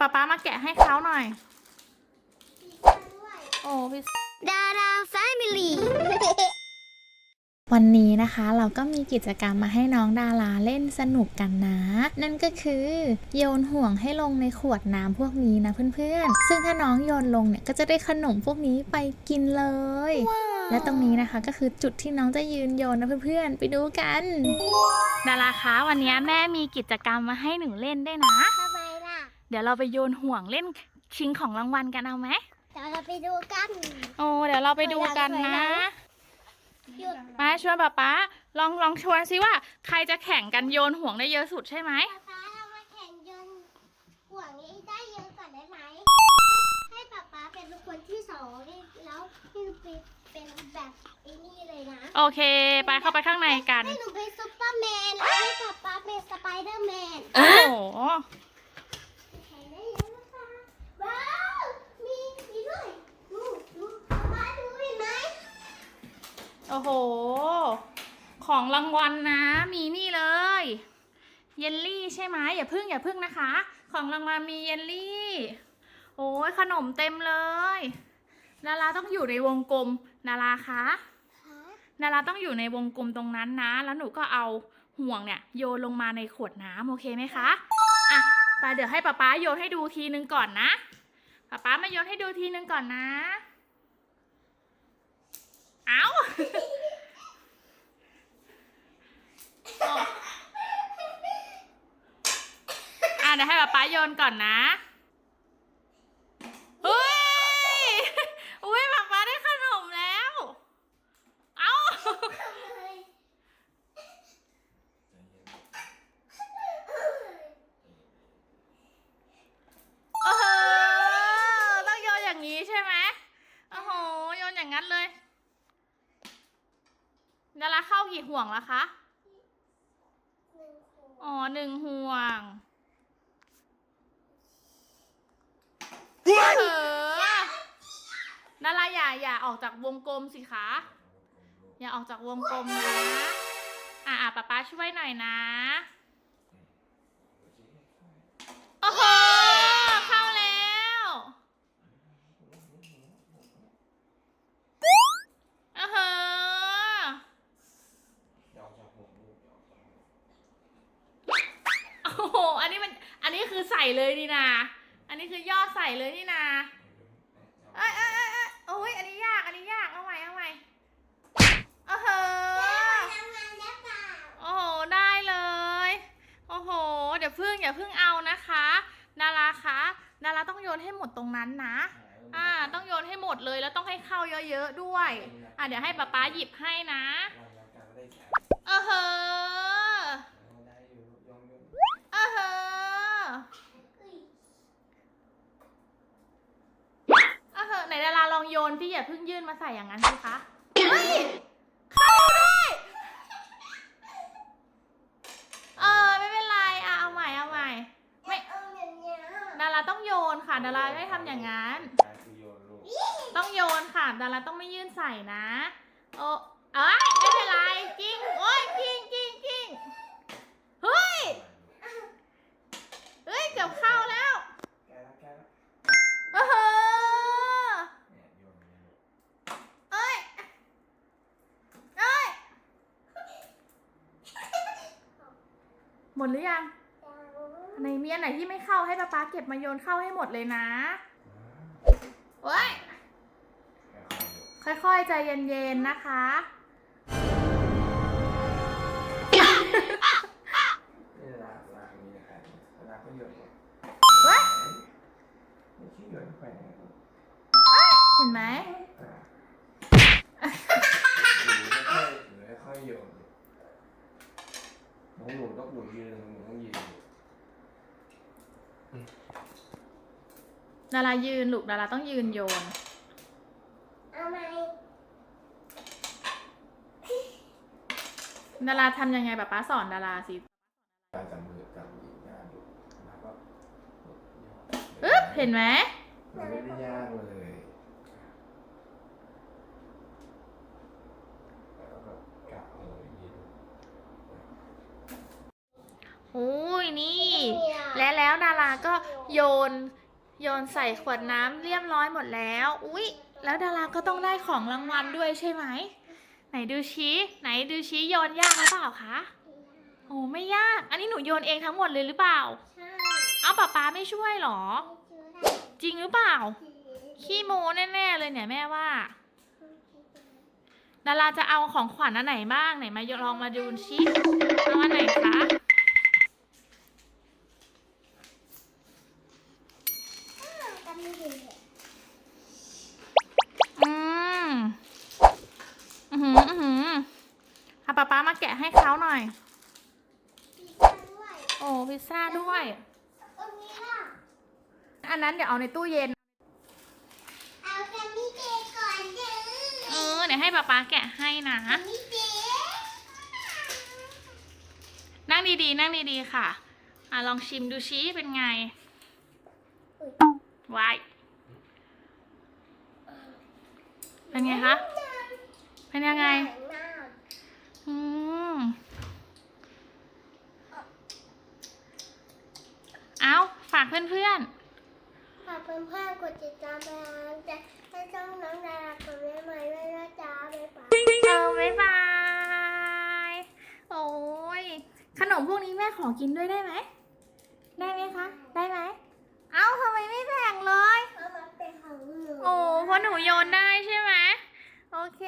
ป๊าป๊ามาแกะให้เขาหน่อย โอ้พี่ดาราแฟมิลี่วันนี้นะคะเราก็มีกิจกรรมมาให้น้องดาราเล่นสนุกกันนะ นั่นก็คือโยนห่วงให้ลงในขวดน้ำพวกนี้นะเพื่อนๆ ซึ่งถ้าน้องโยนลงเนี่ยก็จะได้ขนมพวกนี้ไปกินเลย และตรงนี้นะคะก็คือจุดที่น้องจะยืนโยนนะเพื่อนๆ ไปดูกัน ดาราคะวันนี้แม่มีกิจกรรมมาให้หนูเล่นด้วยนะทำไมล่ะ เดี๋ยวเราไปโยนห่วงเล่นชิงของรางวัลกันเอาไหมเดี๋ยวเราไปดูกันโอ้เดี๋ยวเราไปดูกันนะหยุดมาชวนป๊าป๊าลองลองชวนซิว่า ใครจะแข่งกันโยนห่วงได้เยอะสุดใช่ไหมป๊าเรามาแข่งยนต์ห่วงนี้ได้เยอะก่อนได้ไหมให้ป๊าป๊าเป็นคนที่สองนี่แล้วพี่หนูเป็นเป็นแบบไอ้นี่เลยนะ โอเค ไปเข้าไปข้างในกันให้หนูเป็นซุปเปอร์แมนแล้วให้ป๊าป๊าเป็นสไปเดอร์แมนโอ้โห แข่งได้เยอะนะคะว้าวมีมีด้วยดูดูป๊าป๊าดูเห็นไหม โอ้โห ของรางวัลนะ มีนี่เลย เยลลี่ใช่ไหมอย่าพึ่งอย่าพึ่งนะคะ ของรางวัลมีเยลลี่ โอ้ยขนมเต็มเลยดาราต้องอยู่ในวงกลมดาราคะคะดาราต้องอยู่ในวงกลมตรงนั้นนะ แล้วหนูก็เอาห่วงเนี่ยโยนลงมาในขวดน้ำโอเคไหมคะอะไปเดี๋ยวให้ป๊าป๊าโยนให้ดูทีนึงก่อนนะป๊าป๊ามาโยนให้ดูทีนึงก่อนนะ เอา โอ้อะเดี๋ยวให้ ป๊าป๊าโยนก่อนนะเฮ้ยอุ้ยป๊าป๊าได้ขนมแล้ว เอ้าโอ้โหต้องโยนอย่างนี้ใช่ไหมโอ้โห โยนอย่างนั้นเลยดาราเข้ากี่ห่วงแล้วคะ อ๋อหนึ่งห่วง เออดาราอย่าอย่าออกจากวงกลมสิคะ อย่าออกจากวงกลมนะ อะอะป๊าป๊าช่วยหน่อยนะโอ้โหเข้าแล้วโอ้โหโอ้โห อันนี้มัน อันนี้คือใส่เลยนีนา อันนี้คือยอดใส่เลยนี่นาเอ้ยเอ้ยเอ้ยเอ้ยโอ้ยอันนี้ยาก อันนี้ยาก เอาใหม่เอาใหม่โอ้โหทำงานแล้วเปล่าโอ้โห ได้เลย โอ้โห เดี๋ยวพึ่งอย่าพึ่งเอานะคะดาราคะดาราต้องโยนให้หมดตรงนั้นนะ อ่า ต้องโยนให้หมดเลยแล้วต้องให้เข้าเยอะๆด้วย อ่าเดี๋ยวให้ป๊าป๊าหยิบให้นะ เออเฮอเออเฮอเออเฮอไหนดาราลอง โยนพี่อย่าเพิ่งยื่นมาใส่อย่างนั้นสิคะเฮ้ยเข้าด้วยเออไม่เป็นไรอะเอาใหม่เอาใหม่ ไม่ เอออย่างเงี้ยดาราต้องโยนค่ะ ดาราไม่ทำอย่างนั้นต้องโยนค่ะ ดาราต้องไม่ยื่นใส่นะ โอ้เอ้ยไม่เป็นไรกิ้งโอ้ยกิ้งกิ้งกิ้งเฮ้ย เฮ้ย เกือบเข้าแล้วเออเอ้ย เอ้ย หมดหรือยัง ในมีอันไหนที่ไม่เข้าให้ป๊าป๊าเก็บมาโยนเข้าให้หมดเลยนะเว้ยค่อยๆ ใจเย็นๆ นะคะเว้ยเห็นไหมค่อยๆโยน น้องหนูต้องหนูยืนหนูต้องยืนดารายืนลูกดาราต้องยืนโยน เอาไหมดาราทำยังไงป๊าป๊าสอนดาราสิการจับมือจับอีกงานดูแล้วก็อึ๊บเห็นไหมมันไม่ได้ยากเลยแล้วก็กลับเอาอย่างนี้ดูโอ้ยนี่เนี่ยและแล้วดาราก็โยน โยนใส่ขวดน้ำเรียบร้อยหมดแล้ว อุ๊ยแล้วดาราก็ต้องได้ของรางวัลด้วยใช่ไหม ไหนดูชี้ ไหนดูชี้โยนยากหรือเปล่าคะ โอ้ไม่ยาก อันนี้หนูโยนเองทั้งหมดเลยหรือเปล่าใช่เอาป๊าป๊าไม่ช่วยเหรอไม่ซื้อได้จริงหรือเปล่า ขี้โมแน่ๆเลยเนี่ยแม่ว่า ดาราจะเอาของขวัญอันไหนบ้างไหนมาลองมาดูชิเอาอันไหนคะ ให้เขาหน่อยปีกันด้วยโอ้พิซซ่าด้วยตรงนี้ล่ะอันนั้นเดี๋ยวเอาในตู้เย็น เอาแกมมี่เจก่อนเด้อเออเดี๋ยวให้ป๊าป๊าแกะให้นะ แกมมี่เจนั่งดีๆ นั่งดีๆ ค่ะ อะ ลองชิมดูชี้เป็นไงวายเป็นไงคะ เป็นยังไง อืม เอาฝาก เพื่อนฝากเพื่อนๆกดติดตามไปจะให้ช่องน้องดาราคนแม่ใหม่ด้วยนะจ๊ะบ๊ายบายๆเออบ๊ายบายโอ้ยขนมพวกนี้แม่ขอกินด้วยได้ไหมได้ไหมคะ ได้ไหมเอ้าทำไมไม่แบ่งเลยเพราะมันเป็นของหนูโอ้เพราะหนูโยนได้ใช่ไหมโอเค